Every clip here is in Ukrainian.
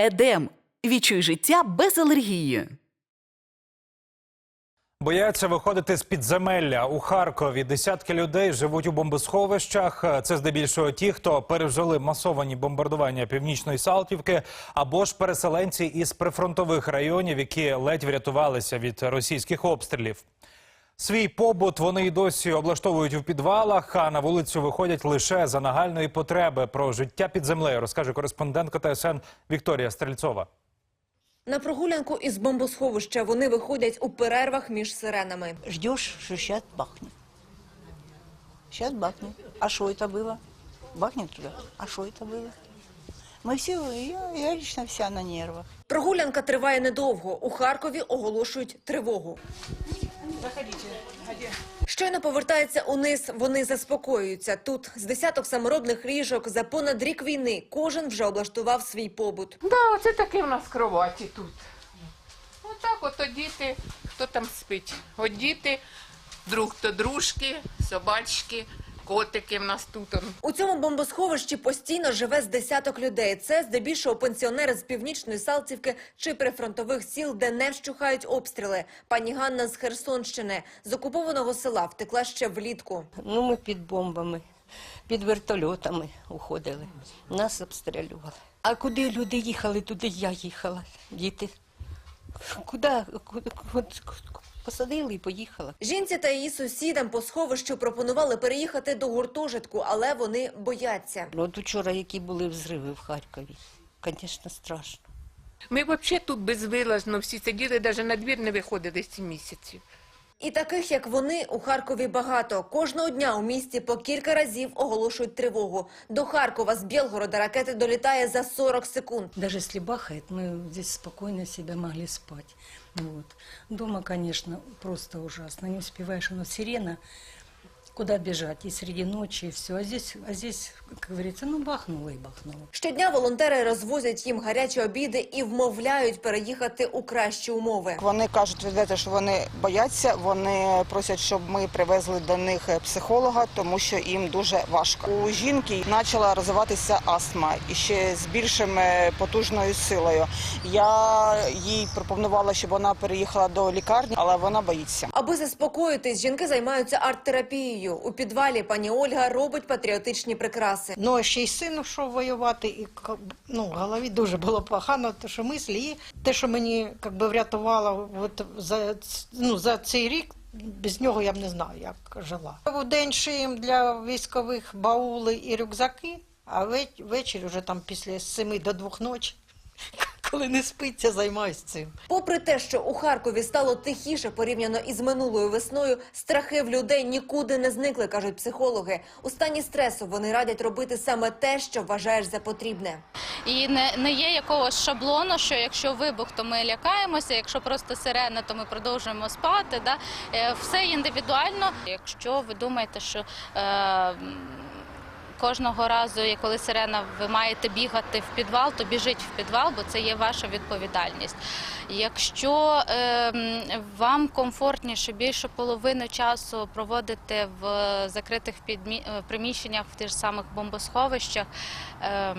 Едем. Відчуй життя без алергії. Бояться виходити з підземелля у Харкові. Десятки людей живуть у бомбосховищах. Це здебільшого ті, хто пережили масовані бомбардування північної Салтівки, або ж переселенці із прифронтових районів, які ледь врятувалися від російських обстрілів. Свій побут вони й досі облаштовують у підвалах, а на вулицю виходять лише за нагальної потреби. Про життя під землею розкаже кореспондентка ТСН Вікторія Стрельцова. На прогулянку із бомбосховища вони виходять у перервах між сиренами. ждешь, что сейчас бахнет. Сейчас бахнет. А что это было? Бахнет туда. А что это было? Мы все, я, я лично вся на нервах. Прогулянка триває недовго. У Харкові оголошують тривогу. Щойно повертається униз, вони заспокоюються. Тут з десяток саморобних ліжок за понад рік війни кожен вже облаштував свій побут. Да, оце такі в нас кроваті тут. Отак от діти, хто там спить. От діти, друг то дружки, собачки, котики в нас тут. он. У цьому бомбосховищі постійно живе з десяток людей. Це здебільшого пенсіонери з північної Салтівки чи прифронтових сіл, де не вщухають обстріли. Пані Ганна з Херсонщини з окупованого села втекла ще влітку. Ну, ми під бомбами, під вертольотами уходили. Нас обстрілювали. А куди люди їхали, туди я їхала. Діти. Куди? Куди? Посадили і поїхала. Жінці та її сусідам по сховищу пропонували переїхати до гуртожитку, але вони бояться. Ну, От вчора, які були взриви в Харкові, звісно, страшно. Ми взагалі тут безвилазно всі сиділи, навіть на двір не виходили сім місяців. І таких, як вони, у Харкові багато. Кожного дня у місті по кілька разів оголошують тривогу. До Харкова з Білгорода ракети долітає за 40 секунд. Даже если бахает, мы здесь спокойно себя могли спать. Вот. Дома, конечно, просто ужасно. Не успеваешь, но сирена, куда бежать, и среди ночи, и все. А здесь, а здесь, как говорится, ну бахнуло и бахнуло. Щодня волонтери розвозять їм гарячі обіди і вмовляють переїхати у кращі умови. Вони кажуть відверто, що вони бояться. Вони просять, щоб ми привезли до них психолога, тому що їм дуже важко. У жінки почала розвиватися астма і ще з більшим е, потужною силою. Я їй пропонувала, щоб вона переїхала до лікарні, але вона боїться. Аби заспокоїтись, жінки займаються арт-терапією. У підвалі пані Ольга робить патріотичні прикраси. Ну, а ще й син йшов воювати, і ну, в голові дуже було погано, те, що мислі. І те, що мені как би, врятувало от, за, ну, за цей рік, без нього я б не знаю, як жила. В день шиєм для військових баули і рюкзаки, а ве- ввечері вже там після 7 до 2 ночі, коли не спиться, займаюся цим. Попри те, що у Харкові стало тихіше порівняно із минулою весною, страхи в людей нікуди не зникли, кажуть психологи. У стані стресу вони радять робити саме те, що вважаєш за потрібне. І не, не є якогось шаблону, що якщо вибух, то ми лякаємося, якщо просто сирена, то ми продовжуємо спати. Да? Е, Все індивідуально. Якщо ви думаєте, що е, кожного разу, коли сирена, ви маєте бігати в підвал, то біжіть в підвал, бо це є ваша відповідальність. Якщо е, вам комфортніше більше половини часу проводити в закритих е, приміщеннях в тих самих бомбосховищах, ем,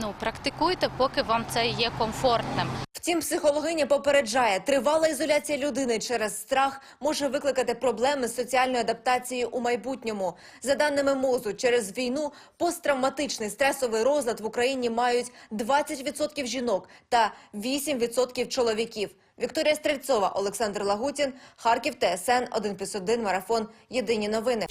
ну, практикуйте, поки вам це є комфортним. Втім, психологиня попереджає, тривала ізоляція людини через страх може викликати проблеми з соціальною адаптацією у майбутньому. За даними МОЗу, через війну посттравматичний стресовий розлад в Україні мають 20% жінок та 8% чоловіків. Вікторія Стрельцова, Олександр Лагутін, Харків, ТСН 1+,1, Марафон. Єдині новини.